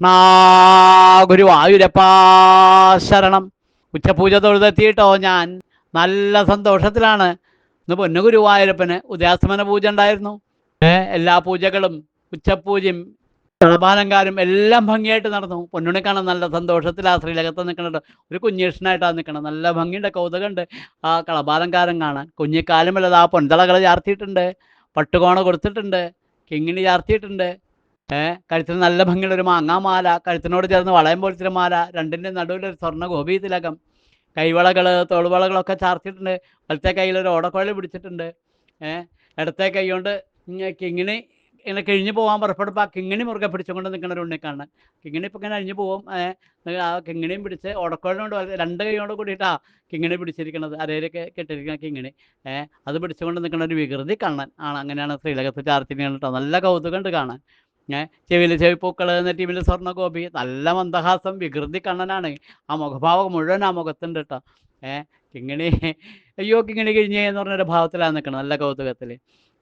കൃഷ്ണ ഗുരുവായൂരപ്പാ ശരണം. ഉച്ചപൂജ തൊഴുതെത്തിയിട്ടോ ഞാൻ. നല്ല സന്തോഷത്തിലാണ്. ഇന്ന് പൊന്നു ഗുരുവായൂരപ്പന് ഉദയാസ്തമന പൂജ ഉണ്ടായിരുന്നു. എല്ലാ പൂജകളും ഉച്ചപൂജയും കളഭാലങ്കാരും എല്ലാം ഭംഗിയായിട്ട് നടന്നു. പൊന്നുണി കാണാൻ നല്ല സന്തോഷത്തിൽ ആ ശ്രീലകത്ത് നിൽക്കണുണ്ട് ഒരു കുഞ്ഞീഷനായിട്ടാണ് നിൽക്കണം നല്ല ഭംഗിയുണ്ട് കൗതുകമുണ്ട്. ആ കളഭാലങ്കാരം കാണാൻ. കുഞ്ഞിക്കാലുമല്ലത് ആ പൊൻതളകൾ ചാർത്തിയിട്ടുണ്ട്. പട്ടുകോണ കൊടുത്തിട്ടുണ്ട്. കിങ്ങിണി ചാർത്തിയിട്ടുണ്ട്. ഏ കഴുത്തിന് നല്ല ഭംഗിയുള്ള ഒരു മാങ്ങാമാല കഴുത്തിനോട് ചേർന്ന് വളയം പോലത്തെ മാല രണ്ടിന്റെ നടുവിൽ ഒരു സ്വർണ ഗോപി തിലകം. കൈവളകൾ തോൾവളകളൊക്കെ ചാർത്തിയിട്ടുണ്ട്. വലത്തെ കയ്യിൽ ഒരു ഓടക്കുഴൽ പിടിച്ചിട്ടുണ്ട് ഇടത്തെ കൈ കൊണ്ട് ഇങ്ങനെ കിങ്ങിണി ഇങ്ങനെ കിഴിഞ്ഞു പോകാൻ പുറപ്പെടുമ്പോൾ ആ കിങ്ങിണി മുറുകെ പിടിച്ചുകൊണ്ട് നിൽക്കുന്ന ഒരു ഉണ്ണിക്കാണ്. കിങ്ങിണി ഇപ്പം ഇങ്ങനെ അഴിഞ്ഞു പോകും ആ കിങ്ങിണിയും പിടിച്ച് വലത്തെ- രണ്ട് കൈ കൊണ്ട് കൂടിയിട്ടാ കിങ്ങിണി പിടിച്ചിരിക്കുന്നത്. അരയിലൊക്കെ കെട്ടിരിക്കുന്ന കിങ്ങിണി. ഏഹ് അത് പിടിച്ചുകൊണ്ട് നിൽക്കുന്ന ഒരു വികൃതി കണ്ണൻ ആണ്. അങ്ങനെയാണ് ശ്രീലകത്ത് ചാർത്തിരിക്കുന്നത് കേട്ടോ നല്ല കൗതുകമുണ്ട് കാണാൻ. ഏ? ചെവിയിൽ ചെവിപ്പൂക്കൾ എന്ന ടീമിലെ സ്വർണഗോപി നല്ല മന്ദഹാസം. വികൃതി കണ്ണനാണ്. ആ മുഖഭാവം മുഴുവൻ ആ മുഖത്തുണ്ട് കേട്ടോ ഏ? കിങ്ങിണി. അയ്യോ കിങ്ങിണി കിഴിഞ്ഞേ എന്ന് പറഞ്ഞൊരു ഭാവത്തിലാണ് നിൽക്കുന്നത് നല്ല കൗതുകത്തിൽ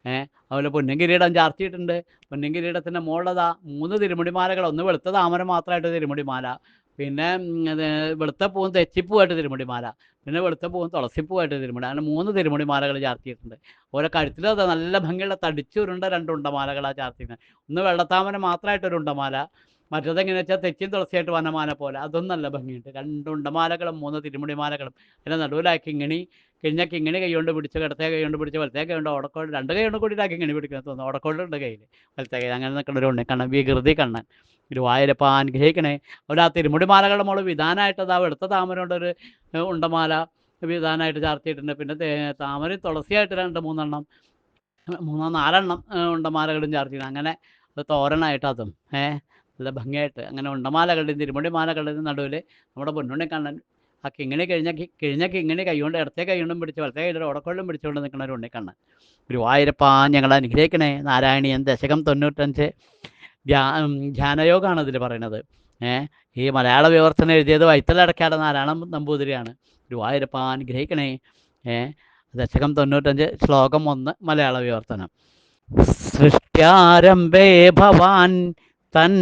ഏ? അതുപോലെ പൊന്നും കിരീടം ചാർത്തിയിട്ടുണ്ട്. പൊന്നും കിരീടത്തിന്റെ മുകളിലതാ മൂന്ന് തിരുമുടിമാലകൾ. ഒന്ന് വെളുത്ത താമര മാത്രമായിട്ട് തിരുമുടിമാല. പിന്നെ വെളുത്ത പൂവും തെച്ചിപ്പൂവായിട്ട് തിരുമുടിമാല പിന്നെ വെളുത്ത പൂവും തുളസിപ്പൂവായിട്ട് തിരുമുടി അങ്ങനെ മൂന്ന് തിരുമുടിമാലകൾ ചാർത്തിയിട്ടുണ്ട്. ഓരോ കഴുത്തിലും നല്ല ഭംഗിയുള്ള തടിച്ചുരുണ്ട രണ്ട് ഉണ്ടമാലകളാണ് ചാർത്തിക്കുന്നത് ഒന്ന് വെള്ളത്താമന മാത്രമായിട്ട് ഒരു ഉണ്ടമാല മറ്റേത് എങ്ങനെ വെച്ചാൽ തെച്ചിയും തുളസിയായിട്ട് വനമാല പോലെ അതൊന്നും നല്ല ഭംഗിയുണ്ട്. രണ്ട് ഉണ്ടമാലകളും മൂന്ന് തിരുമുടിമാലകളും. പിന്നെ നടുവിലായി കിങ്ങിണി കിഴിഞ്ഞ കിങ്ങിണി കൈകൊണ്ട് പിടിച്ച് കിടത്തേ കൈ കൊണ്ട് പിടിച്ച് വലത്തേ കൈ കൊണ്ട് ഓടക്കോട് രണ്ട് കൈ കൊണ്ട് കൂടിയിട്ടാണ് കിങ്ങിണി പിടിക്കുന്നത് തോന്നുന്നു. ഓടക്കോടുണ്ട് കയ്യിൽ വലത്തേ കൈ അങ്ങനെ നിൽക്കുന്ന ഒരു ഉണ്ണിക്കണ്ണൻ വികൃതി കണ്ണൻ. ഗുരുവായൂരപ്പ അനുഗ്രഹിക്കണേ അവിടെ ആ തിരുമുടിമാലകളുടെ മോൾ വിധാനമായിട്ട് അതാ വെളുത്ത താമര കൊണ്ടൊരു ഉണ്ടമാല വിധാനമായിട്ട് ചാർത്തിയിട്ടുണ്ട്. പിന്നെ താമര തുളസിയായിട്ട് രണ്ട് മൂന്നെണ്ണം മൂന്നോ നാലെണ്ണം ഉണ്ടമാലകളും ചാർത്തിയിട്ടുണ്ട്. അങ്ങനെ അത് തോരനായിട്ട് അതും ഏഹ് നല്ല ഭംഗിയായിട്ട് അങ്ങനെ ഉണ്ടമാലകളുടെയും തിരുമുടിമാലകളുടെയും നടുവിൽ നമ്മുടെ പൊന്നുണ്ണി കണ്ണൻ ആ കിങ്ങിണി കഴിഞ്ഞ കിഴിഞ്ഞ കിങ്ങിണി കൈകൊണ്ട് ഇടത്തെ കൈകൊണ്ടും പിടിച്ച് വലത്തെ കൈയുടെ ഉടക്കൊള്ളും പിടിച്ചുകൊണ്ട് നിൽക്കുന്ന ഒരു ഉണ്ണിക്കണ്ണൻ. ഗുരുവായൂരപ്പ ഞങ്ങൾ അനുഗ്രഹിക്കണേ. നാരായണീയൻ ദശകം തൊണ്ണൂറ്റഞ്ച്. ധ്യാ ധ്യാനയോഗമാണ് ഇതിൽ പറയുന്നത് ഈ മലയാള വിവർത്തനം എഴുതിയത് വൈത്തലടക്കാട് നാരായണ നമ്പൂതിരിയാണ്. ഗുരുവായൂരപ്പ അനുഗ്രഹിക്കണേ. ഏ ദശകം തൊണ്ണൂറ്റഞ്ച് ശ്ലോകം ഒന്ന് മലയാള വിവർത്തനം. സൃഷ്ട്യാരംഭേ ഭവാൻ തൻ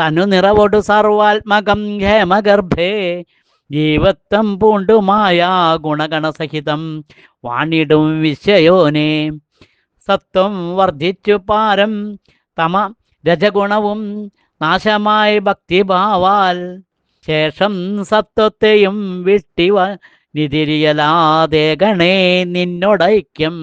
തനു നിറവൊടു സർവാത്മകം ഹേമഗർഭേ. ജീവത്വം പൂണ്ടുമായ ഗുണഗണസഹിതം വാണിടും വിശ്വയോനെ സത്വം വർദ്ധിച്ചു പാരം തമ രജഗുണവും നാശമായി ഭക്തിഭാവാൽ ശേഷം സത്വത്തെയും വിട്ടിവ നിതിരിയലാതെ ഗണേ നിന്നോടൈക്യം.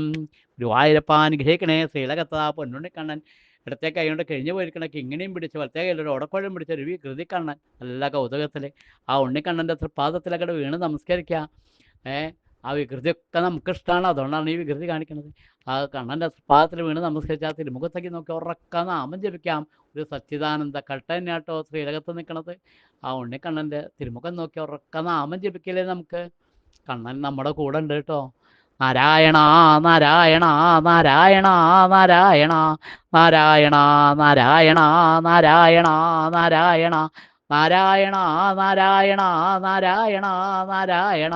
ഗുരുവായൂരപ്പ അനുഗ്രഹിക്കണേ. ശ്രീലകത്താ പൊന്നുണ്ണിക്കണ്ണൻ ഇടത്തെ കൈ കൊണ്ട് കഴിഞ്ഞു പോയിരിക്കണ. കിങ്ങിണിയും പിടിച്ച് വലത്തെ ഒരു ഓടക്കുഴലും പിടിച്ച ഒരു കൃതി കണ്ണൻ. നല്ല കൗതുകത്തിൽ ആ ഉണ്ണിക്കണ്ണന്റെ പാദത്തിലൊക്കെ വീണ് നമസ്കരിക്കുക ഏ ആ വികൃതിയൊക്കെ നമുക്ക് ഇഷ്ടമാണ് അതുകൊണ്ടാണ് ഈ വികൃതി കാണിക്കുന്നത് ആ കണ്ണന്റെ പാദത്തിൽ വീണ് നമസ്കരിച്ചാൽ തിരുമുഖത്തേക്ക് നോക്കി ഉറക്ക നാമം ജപിക്കാം ഒരു സച്ചിദാനന്ദ കട്ട തന്നെയാട്ടോ ശ്രീലകത്ത് നിൽക്കണത് ആ ഉണ്ണി ഉണ്ണിക്കണ്ണന്റെ തിരുമുഖം നോക്കി ഉറക്ക നാമം ജപിക്കലേ നമുക്ക് കണ്ണൻ നമ്മുടെ കൂടെ ഉണ്ട് കേട്ടോ നാരായണ നാരായണ നാരായണ നാരായണ നാരായണ നാരായണ നാരായണ നാരായണ നാരായണ നാരായണ നാരായണ നാരായണ